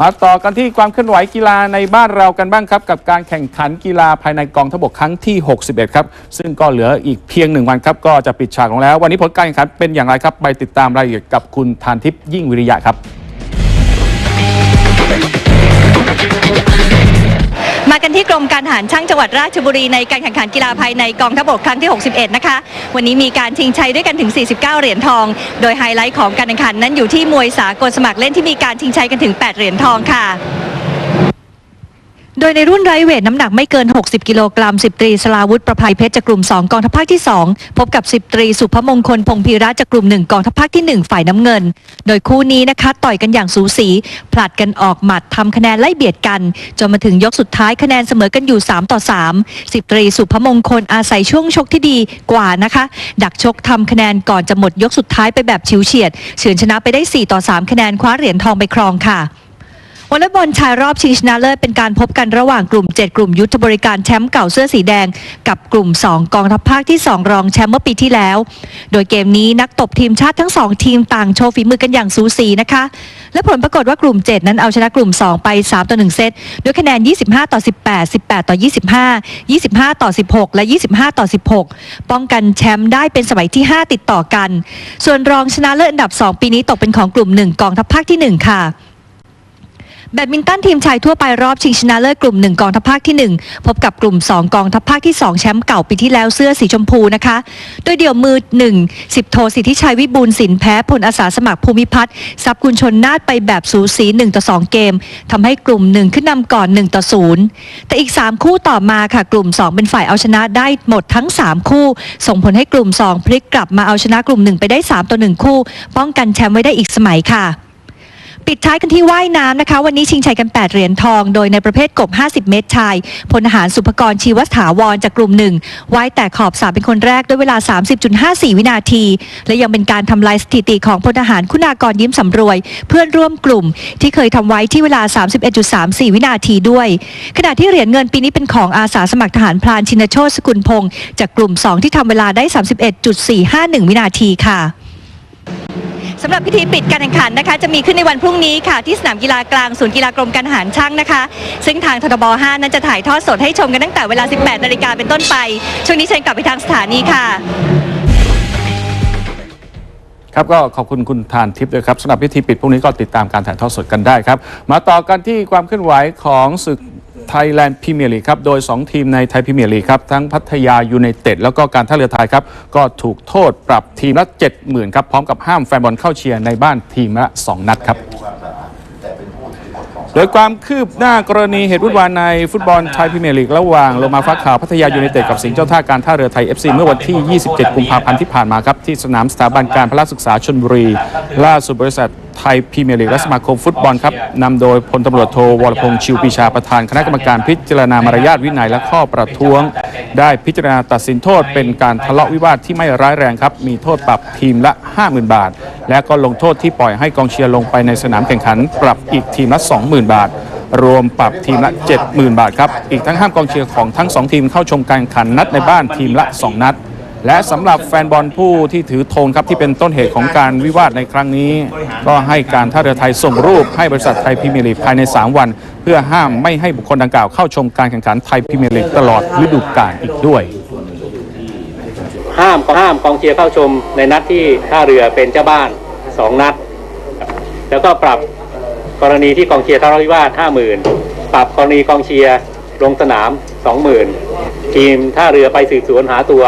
มาต่อกันที่ความเคลื่อนไหวกีฬาในบ้านเรากันบ้างครับ กับการแข่งขันกีฬาภายในกองทพบกครั้งที่ 61 ครับ ซึ่งก็เหลืออีกเพียงหนึ่งวันครับ ก็จะปิดฉากลงแล้ว วันนี้ผลการแข่งขันเป็นอย่างไรครับ ไปติดตามรายละเอียดกับคุณทานทิพย์ยิ่งวิริยะครับ มากันที่กรมการทหารช่างจังหวัดราชบุรีในการแข่งขันกีฬาภายในกองทัพบกครั้งที่ 61 นะคะ วันนี้มีการชิงชัยด้วยกันถึง 49 เหรียญทอง โดยไฮไลท์ของการแข่งขันนั้นอยู่ที่มวยสากลสมัครเล่นที่มีการชิงชัยกันถึง 8 เหรียญทองค่ะ โดยในรุ่นไรเวทน้ำหนักไม่เกิน 60 กิโลกรัม 10 ตรีสลาวุธประภัยเพชรจากกลุ่ม 2 กองทัพภาคที่ 2 พบกับ 10 ตรีสุภมงคล พงพีระจากกลุ่ม 1 กองทัพภาคที่ 1 ฝ่ายน้ำเงิน โดยคู่นี้นะคะ ต่อยกันอย่างสูสี ผลัดกันออกหมัดทำคะแนนไล่เบียดกัน จนมาถึงยกสุดท้ายคะแนนเสมอกันอยู่ 3 ต่อ 3 10 ตรีสุภมงคลอาศัยช่วงชกที่ดีกว่านะคะ ดักชกทำคะแนนก่อนจะหมดยกสุดท้ายไปแบบฉิวเฉียดเฉือนชนะไปได้ 4 ต่อ 3 คะแนนคว้าเหรียญทองไปครองค่ะ วอลเลย์บอลชายรอบชิงชนะเลิศเป็นการพบกันระหว่างกลุ่ม 7 กลุ่มยุทธบริการแชมป์เก่าเสื้อสีแดง กับกลุ่ม 2 กองทัพภาคที่ 2 รองแชมป์เมื่อปีที่แล้ว โดยเกมนี้นักตบทีมชาติทั้ง 2 ทีมต่างโชว์ฝีมือกันอย่างสูสีนะคะ และผลปรากฏว่ากลุ่ม 7 นั้นเอาชนะกลุ่ม 2 ไป 3 ต่อ 1 เซตด้วยคะแนน 25 ต่อ 18 18 ต่อ 25 25 ต่อ 16 และ 25 ต่อ 16 ป้องกันแชมป์ได้เป็นสมัยที่ 5 ติดต่อกัน ส่วนรองชนะเลิศอันดับ 2 ปีนี้ตกเป็นของกลุ่ม 1 กองทัพภาคที่ 1 ค่ะ แบดมินตันทีมชายทั่วไปรอบชิงชนะเลิศกลุ่ม 1 กองทัพภาคที่ 1 พบกับกลุ่ม 2 กองทัพภาคที่ 2 แชมป์เก่าปีที่แล้วเสื้อสีชมพูนะคะ โดยเดี่ยวมือ 1 10 โทสิทธิชัยวิบูลสินแพ้พลอาสาสมัครภูมิพัฒน์ทรัพย์กุลชนนาฏไปแบบสูสี 1 ต่อ 2 เกมทำให้กลุ่ม 1 ขึ้นนำก่อน 1 ต่อ 0 แต่อีก 3 คู่ต่อมาค่ะ กลุ่ม 2 เป็นฝ่ายเอาชนะได้หมดทั้ง 3 คู่ ส่งผลให้กลุ่ม 2 พลิกกลับมาเอาชนะกลุ่ม 1 ไปได้ 3 ต่อ 1 คู่ ป้องกันแชมป์ไว้ได้อีกสมัยค่ะ ปิดท้ายกันที่ว่ายน้ำนะคะ วันนี้ชิงชัยกัน 8 เหรียญทอง โดยในประเภทกบ 50 เมตรชายพลทหารสุภกรชีวถาวรจากกลุ่มหนึ่งว่ายแต่ขอบสระเป็นคนแรกด้วยเวลา 30.54 วินาที และยังเป็นการทำลายสถิติของพลทหารคุณากรยิ้มสำรวย เพื่อนร่วมกลุ่ม ที่เคยทำไว้ที่เวลา 31.34 วินาทีด้วย ขณะที่เหรียญเงินปีนี้เป็นของอาสาสมัครทหารพรานชินโชตสกุลพงศ์จากกลุ่ม 2 ที่ทำเวลาได้ 31.451 วินาทีค่ะ สำหรับพิธีปิดการแข่งขันนะคะ จะมีขึ้นในวันพรุ่งนี้ค่ะ ที่สนามกีฬากลางศูนย์กีฬากรมการทหารช่างนะคะ ซึ่งทางททบ 5 นั้นจะถ่ายทอดสดให้ชมกันตั้งแต่เวลา 18 นาฬิกาเป็นต้นไป ช่วงนี้เชิญกลับไปทางสถานีค่ะครับก็ขอบคุณคุณทานทิพย์ด้วยครับสำหรับพิธีปิดพรุ่งนี้ก็ติดตามการถ่ายทอดสดกันได้ครับ มาต่อกันที่ความเคลื่อนไหวของศึก ไทยแลนด์พรีเมียร์ลีกครับ โดย 2 ทีมในไทยพรีเมียร์ลีกครับ ทั้งพัทยายูไนเต็ดแล้วก็การท่าเรือไทยครับ ก็ถูกโทษปรับทีมละ 70,000 ครับ พร้อมกับห้ามแฟนบอลเข้าเชียร์ในบ้านทีมละ 2 นัดครับโดยความคืบหน้ากรณีเหตุวุ่นวายในฟุตบอลไทยพรีเมียร์ลีกระหว่างโลมาฟ้าขาวพัทยายูไนเต็ดกับสิงห์เจ้าท่าการท่าเรือไทย FC เมื่อวันที่ 27 กุมภาพันธ์ที่ผ่านมาครับที่สนามสถาบันการพละศึกษาชนบุรี ล่าสุดบริษัทไทยพรีเมียร์ลีกและสมาคมฟุตบอลครับนำโดยพลตำรวจโทวรพงษ์ชิวปีชาประธานคณะกรรมการพิจารณามารยาทวินัยและข้อประท้วง ได้พิจารณาตัดสินโทษเป็นการทะเลาะวิวาทที่ไม่ร้ายแรงครับ มีโทษปรับทีมละ 50,000 บาท และก็ลงโทษที่ปล่อยให้กองเชียร์ลงไปในสนามแข่งขัน ปรับอีกทีมละ 20,000 บาทรวมปรับทีมละ 70,000 บาทครับ อีกทั้งห้ามกองเชียร์ของทั้ง 2 ทีมเข้าชมการแข่งขันนัดในบ้านทีมละ 2 นัด และสำหรับแฟนบอลผู้ที่ถือธงครับที่เป็นต้นเหตุของการวิวาทในครั้งนี้ ก็ให้การท่าเรือไทยส่งรูปให้บริษัทไทยพรีเมีลีกภายใน 3 วัน เพื่อห้ามไม่ให้บุคคลดังกล่าวเข้าชมการแข่งขันไทยพรีเมีลีกตลอดฤดูกาลอีกด้วย ห้ามห้ามกองเชียร์เข้าชมในนัดที่ท่าเรือเป็นเจ้าบ้านสองนัด แล้วก็ปรับกรณีที่กองเชียร์ทะเลาะวิวาทห้าหมื่นปรับกรณีกองเชียร์ลงสนามสองหมื่นทีมท่าเรือไปสืบสวนหาตัว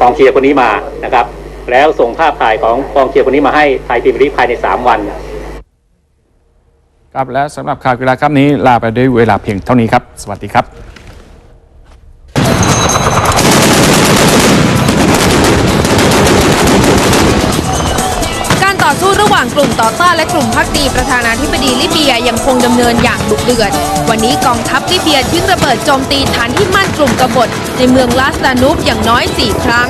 กองเชียร์คนนี้มานะครับ แล้วส่งภาพถ่ายของกองเชียร์คนนี้มาให้ไทยพิมียร์ลีกภายใน 3 วันครับและสำหรับข่าวกีฬาครับนี้ลาไปด้วยเวลาเพียงเท่านี้ครับ สวัสดีครับ กา รต่อสู้ระหว่างกลุ่มต่อต้านและกลุ่มพักดีประธานาธิบดีลิเบียยังคงดำเนินอย่างดุเดือด วันนี้กองทัพลิเบียทิ้งระเบิดโจมตีฐานที่มั่นกลุ่มกบฏในเมืองลาสตานุปอย่างน้อย 4 ครั้ง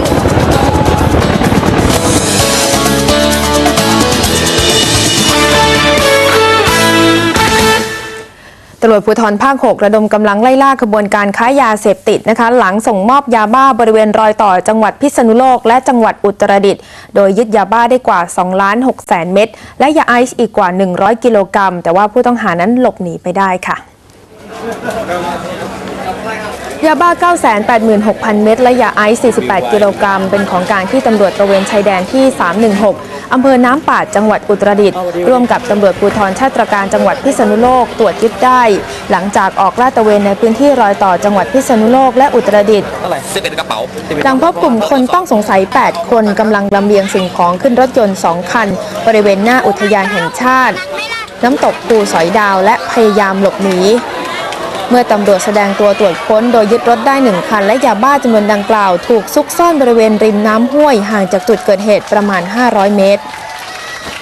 ตำรวจภูธรภาค 6 ระดมกำลังไล่ล่าขบวนการค้ายาเสพติดนะคะ หลังส่งมอบยาบ้าบริเวณรอยต่อจังหวัดพิษณุโลก และจังหวัดอุตรดิตถ์โดยยึดยาบ้าได้กว่า2ล้าน6แสนเม็ดและยาไอซ์อีกกว่า 100 กิโลกรัมแต่ว่าผู้ต้องหานั้นหลบหนีไปได้ค่ะ ยาบ้า 986,000 เม็ดและยาไอซ์ 48 กิโลกรัม เป็นของกลางที่ตำรวจตระเวนชายแดนที่ 316 อำเภอน้ำปาด จังหวัดอุตรดิตถ์ร่วมกับตำรวจภูธรชาติตรการจังหวัดพิษณุโลกตรวจยึดได้ หลังจากออกลาดตระเวนในพื้นที่รอยต่อจังหวัดพิษณุโลกและอุตรดิตถ์เท่าไหร่สิบเอ็ดกระเป๋าหลังพบกลุ่มคนต้องสงสัย 8 คนกำลังลำเลียงสิ่งของขึ้นรถยนต์ 2 คัน บริเวณหน้าอุทยานแห่งชาติ น้ำตกปูสอยดาวและพยายามหลบหนี เมื่อตำรวจแสดงตัวตรวจค้นโดยยึดรถได้หนึ่งคันและยาบ้าจำนวนดังกล่าว ถูกซุกซ่อนบริเวณริมน้ำห้วยห่างจากจุดเกิดเหตุประมาณ 500 เมตร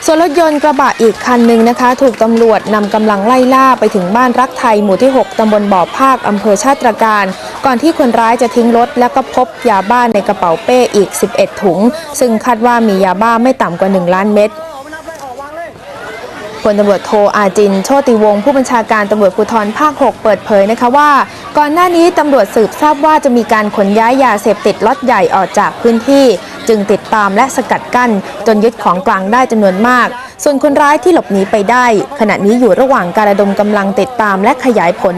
ส่วนรถยนต์กระบะอีกคันหนึ่งนะคะ ถูกตำรวจนำกำลังไล่ล่าไปถึงบ้านรักไทยหมู่ที่ 6ตำบลบ่อภาคอำเภอชาติตรการ ก่อนที่คนร้ายจะทิ้งรถแล้วก็พบยาบ้าในกระเป๋าเป้อีก 11 ถุง ซึ่งคาดว่ามียาบ้าไม่ต่ำกว่า 1 ล้านเม็ด พลตำรวจโทอาจิน โชติวงศ์ผู้บัญชาการตำรวจภูธรภาค 6 เปิดเผยนะคะว่า ก่อนหน้านี้ตำรวจสืบทราบว่าจะมีการขนย้ายยาเสพติดล็อตใหญ่ออกจากพื้นที่ จึงติดตามและสกัดกั้น จนยึดของกลางได้จำนวนมาก ส่วนคนร้ายที่หลบหนีไปได้ ขณะนี้อยู่ระหว่างการระดมกำลังติดตามและขยายผล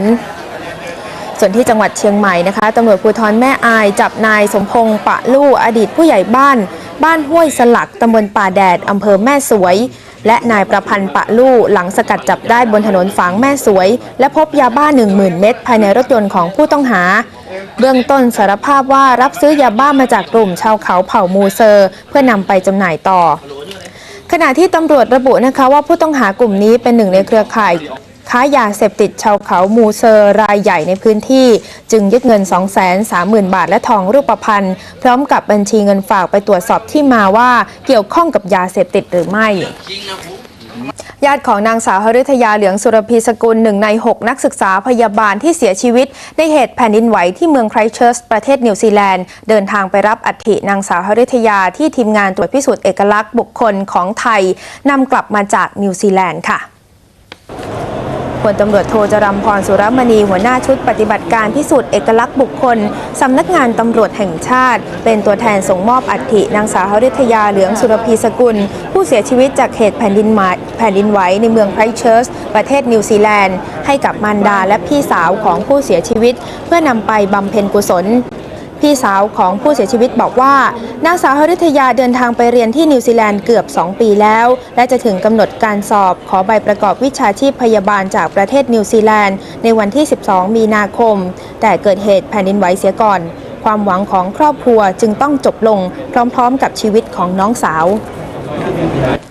ส่วนที่จังหวัดเชียงใหม่นะคะตำรวจภูธรแม่อายจับนายสมพงษ์ปะลู่อดีตผู้ใหญ่บ้าน บ้านห้วยสลักตำบลป่าแดดอำเภอแม่สวย และนายประพันธ์ปะลู่หลังสกัดจับได้บนถนนฝางแม่สวย และพบยาบ้า 10,000 เม็ดภายในรถยนต์ของผู้ต้องหา เบื้องต้นสารภาพว่ารับซื้อยาบ้ามาจากกลุ่มชาวเขาเผ่ามูเซอร์ เพื่อนำไปจำหน่ายต่อ ขณะที่ตำรวจระบุนะคะว่าผู้ต้องหากลุ่มนี้เป็นหนึ่งในเครือข่าย ค้ายาเสพติดชาวเขามูเซอร์รายใหญ่ในพื้นที่ จึงยึดเงิน 230,000 บาทและทองรูปพรรณพร้อมกับบัญชีเงินฝากไปตรวจสอบที่มาว่าเกี่ยวข้องกับยาเสพติดหรือไม่ญาติของนางสาวหฤทยาเหลืองสุรพีสกุลหนึ่งใน 6 นักศึกษาพยาบาลที่เสียชีวิต ในเหตุแผ่นดินไหวที่เมืองไครเชิร์ชประเทศนิวซีแลนด์ เดินทางไปรับอัฐินางสาวหฤทยาที่ทีมงานตรวจพิสูจน์เอกลักษณ์บุคคลของไทยนำกลับมาจากนิวซีแลนด์ค่ะ พลตำรวจโทจรัมพรสุรมณีหัวหน้าชุดปฏิบัติการพิสูจน์เอกลักษณ์บุคคล สำนักงานตำรวจแห่งชาติ เป็นตัวแทนส่งมอบอัฐินางสาวหฤทยาเหลืองสุรพีสกุล ผู้เสียชีวิตจากเหตุแผ่นดินไหวแผ่นดินไหวในเมืองไครเชิร์ชประเทศนิวซีแลนด์ ให้กับมารดาและพี่สาวของผู้เสียชีวิต เพื่อนำไปบำเพ็ญกุศล พี่สาวของผู้เสียชีวิตบอกว่านางสาวหฤทัยาเดินทางไปเรียนที่นิวซีแลนด์เกือบ 2 ปีแล้ว และจะถึงกำหนดการสอบขอใบประกอบวิชาชีพพยาบาลจากประเทศนิวซีแลนด์ในวันที่ 12 มีนาคม แต่เกิดเหตุแผ่นดินไหวเสียก่อน ความหวังของครอบครัวจึงต้องจบลงพร้อม ๆ กับชีวิตของน้องสาว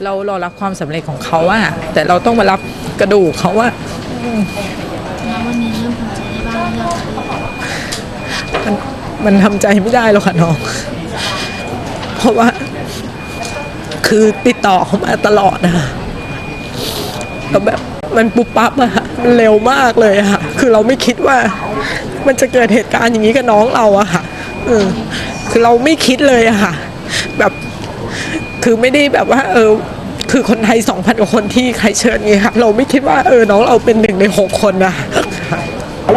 เรารอรับความสำเร็จของเขาอะแต่เราต้องมารับกระดูกเขาอะมันมั มันทำใจไม่ได้หรอกค่ะน้อง เพราะว่า คือติดต่อเขามาตลอดนะคะแล้วแบบมันปุบปั๊บอะค่ะมันเร็วมากเลยอะค่ะ คือเราไม่คิดว่า มันจะเกิดเหตุการณ์อย่างนี้กับน้องเราอะค่ะเออคือเราไม่คิดเลยอะค่ะ แบบคือไม่ได้แบบว่า เออ คือคนไทยสองพันกว่าคนที่ใครเชิญไงครับเราไม่คิดว่าเออน้องเราเป็นหนึ่งในหกคนนะแ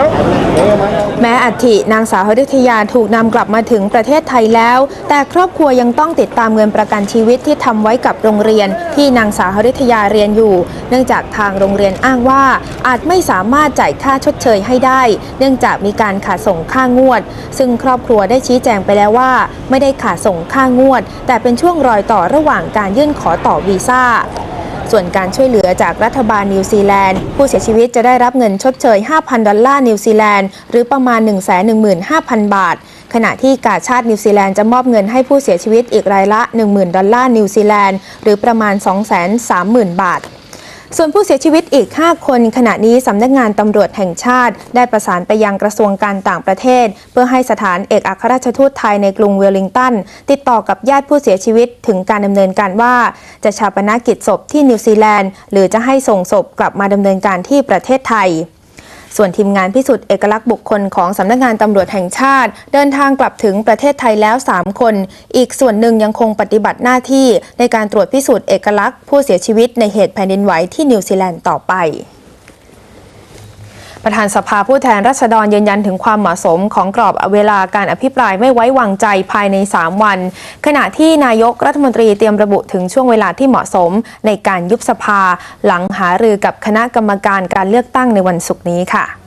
แม้อัฐินางสาวหฤทยาถูกนำกลับมาถึงประเทศไทยแล้ว แต่ครอบครัวยังต้องติดตามเงินประกันชีวิตที่ทำไว้กับโรงเรียน ที่นางสาวหฤทยาเรียนอยู่ เนื่องจากทางโรงเรียนอ้างว่า อาจไม่สามารถจ่ายค่าชดเชยให้ได้ เนื่องจากมีการขาดส่งค่างวด ซึ่งครอบครัวได้ชี้แจงไปแล้วว่า ไม่ได้ขาดส่งค่างวด แต่เป็นช่วงรอยต่อระหว่างการยื่นขอต่อวีซ่า ส่วนการช่วยเหลือจากรัฐบาลนิวซีแลนด์ ผู้เสียชีวิตจะได้รับเงินชดเชย 5,000 ดอลลาร์นิวซีแลนด์ หรือประมาณ 115,000 บาท ขณะที่กาชาตินิวซีแลนด์จะมอบเงินให้ผู้เสียชีวิตอีกรายละ 10,000 ดอลลาร์นิวซีแลนด์ หรือประมาณ 230,000 บาท ส่วนผู้เสียชีวิตอีก 5 คนขณะนี้สำนักงานตำรวจแห่งชาติ ได้ประสานไปยังกระทรวงการต่างประเทศ เพื่อให้สถานเอกอัครราชทูตไทยในกรุงเวลลิงตัน ติดต่อกับญาติผู้เสียชีวิตถึงการดำเนินการว่า จะชาปนกิจศพที่นิวซีแลนด์ หรือจะให้ส่งศพกลับมาดำเนินการที่ประเทศไทย ส่วนทีมงานพิสูจน์เอกลักษณ์บุคคลของสำนักงานตำรวจแห่งชาติ เดินทางกลับถึงประเทศไทยแล้ว 3 คน อีกส่วนหนึ่งยังคงปฏิบัติหน้าที่ในการตรวจพิสูจน์เอกลักษณ์ผู้เสียชีวิตในเหตุแผ่นดินไหวที่นิวซีแลนด์ต่อไป ประธานสภาผู้แทนราษฎรยืนยันถึงความเหมาะสมของกรอบเวลาการอภิปรายไม่ไว้วางใจภายใน 3 วัน ขณะที่นายกรัฐมนตรีเตรียมระบุถึงช่วงเวลาที่เหมาะสมในการยุบสภา หลังหารือกับคณะกรรมการการเลือกตั้งในวันศุกร์นี้ค่ะ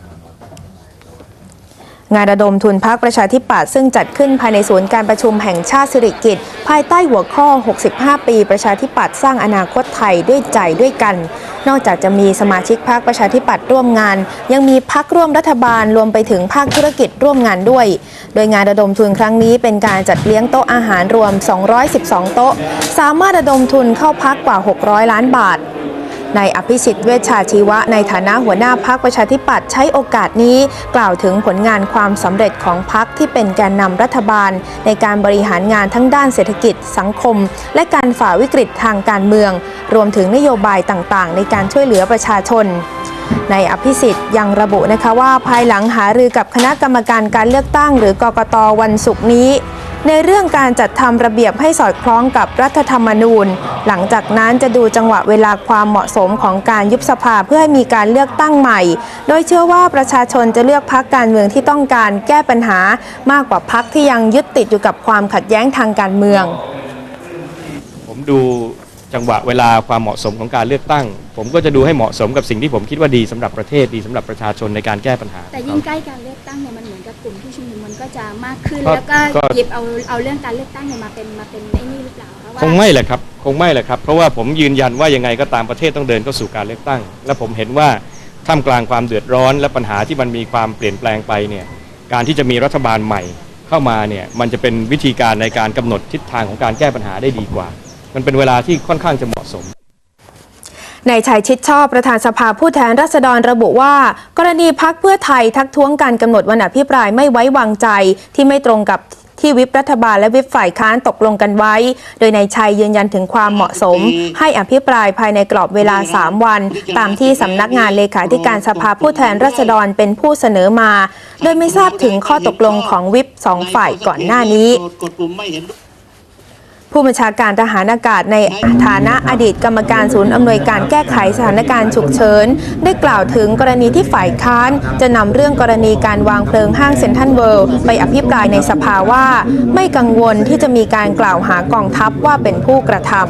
งานระดมทุนพักประชาธิปัตย์ซึ่งจัดขึ้นภายในศูนย์การประชุมแห่งชาติสิริกิติ์ภายใต้หัวข้อ 65 ปี ประชาธิปัตย์สร้างอนาคตไทยด้วยใจด้วยกัน นอกจากจะมีสมาชิกพรรคประชาธิปัตย์ร่วมงาน ยังมีพักร่วมรัฐบาลรวมไปถึงภาคธุรกิจร่วมงานด้วย โดยงานระดมทุนครั้งนี้เป็นการจัดเลี้ยงโต๊ะอาหารรวม 212 โต๊ะ สามารถระดมทุนเข้าพักกว่า 600 ล้านบาท นายอภิสิทธิ์เวชชาชีวะในฐานะหัวหน้าพักประชาธิปัตย์ใช้โอกาสนี้ กล่าวถึงผลงานความสำเร็จของพักที่เป็นแกนนำรัฐบาล ในการบริหารงานทั้งด้านเศรษฐกิจ สังคม และการฝ่าวิกฤตทางการเมือง รวมถึงนโยบายต่างๆ ในการช่วยเหลือประชาชนในอภิสิทธิ์ยังระบุนะคะว่าภายหลังหารือกับคณะกรรมการการเลือกตั้ง หรือกกตวันศุกร์นี้ ในเรื่องการจัดทำระเบียบให้สอดคล้องกับรัฐธรรมนูญ หลังจากนั้นจะดูจังหวะเวลาความเหมาะสมของการยุบสภาเพื่อให้มีการเลือกตั้งใหม่ โดยเชื่อว่าประชาชนจะเลือกพักการเมืองที่ต้องการแก้ปัญหามากกว่าพักที่ยังยึดติดอยู่กับความขัดแย้งทางการเมือง ผมดู จังหวะเวลาความเหมาะสมของการเลือกตั้ง ผมก็จะดูให้เหมาะสมกับสิ่งที่ผมคิดว่าดีสำหรับประเทศดีสำหรับประชาชนในการแก้ปัญหา แต่ยิ่งใกล้การเลือกตั้งเนี่ยมันเหมือนกับกลุ่มผู้ชุมนุมมันก็จะมากขึ้นก็แล้วก็ก็หยิบเอาเอาเรื่องการเลือกตั้งเนี่ยมาเป็นมาเป็นไอ้นี่หรือเปล่าคะว่าคงไม่แหละครับคงไม่แหละครับ เพราะว่าผมยืนยันว่ายังไงก็ตามประเทศต้องเดินเข้าสู่การเลือกตั้ง และผมเห็นว่าท่ามกลางความเดือดร้อน และปัญหาที่มันมีความเปลี่ยนแปลงไปเนี่ยการที่จะมีรัฐบาลใหม่เข้ามาเนี่ยมันจะเป็นวิธีการในการกำหนดทิศทางของการแก้ปัญหาได้ดีกว่า มันเป็นเวลาที่ค่อนข้างจะเหมาะสมนายชัยชิดชอบประธานสภาผู้แทนราษฎรระบุว่า กรณีพักเพื่อไทยทักท้วงการกำหนดวันอภิปรายไม่ไว้วางใจ ที่ไม่ตรงกับที่วิปรัฐบาลและวิปฝ่ายค้านตกลงกันไว้ โดยนายชัยยืนยันถึงความเหมาะสม ให้อภิปรายภายในกรอบเวลา 3 วัน ตามที่สำนักงานเลขาธิการสภาผู้แทนราษฎรเป็นผู้เสนอมา โดยไม่ทราบถึงข้อตกลงของวิปสองฝ่ายก่อนหน้านี้ ผู้บัญชาการทหารอากาศในฐานะอดีตกรรมการศูนย์อำนวยการแก้ไขสถานการณ์ฉุกเฉิน ได้กล่าวถึงกรณีที่ฝ่ายค้าน จะนำเรื่องกรณีการวางเพลิงห้างเซ็นทรัลเวิลด์ไปอภิปรายในสภาว่า ไม่กังวลที่จะมีการกล่าวหากองทัพว่าเป็นผู้กระทำ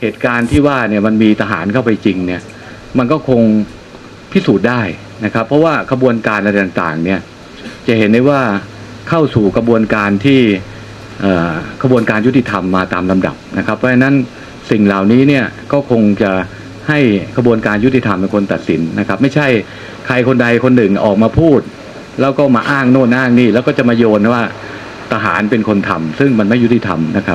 เหตุการณ์ที่ว่าเนี่ยมันมีทหารเข้าไปจริงเนี่ยมันก็คงพิสูจน์ได้นะครับ เพราะว่าขบวนการอะไรต่างๆเนี่ยจะเห็นได้ว่า เข้าสู่กระบวนการที่กระบวนการยุติธรรมมาตามลำดับนะครับ เพราะฉะนั้นสิ่งเหล่านี้เนี่ยก็คงจะให้กระบวนการยุติธรรมเป็นคนตัดสินนะครับ ไม่ใช่ใครคนใดคนหนึ่งออกมาพูด แล้วก็มาอ้างโน่นอ้างนี่แล้วก็จะมาโยนว่าทหารเป็นคนทำซึ่งมันไม่ยุติธรรมนะครับ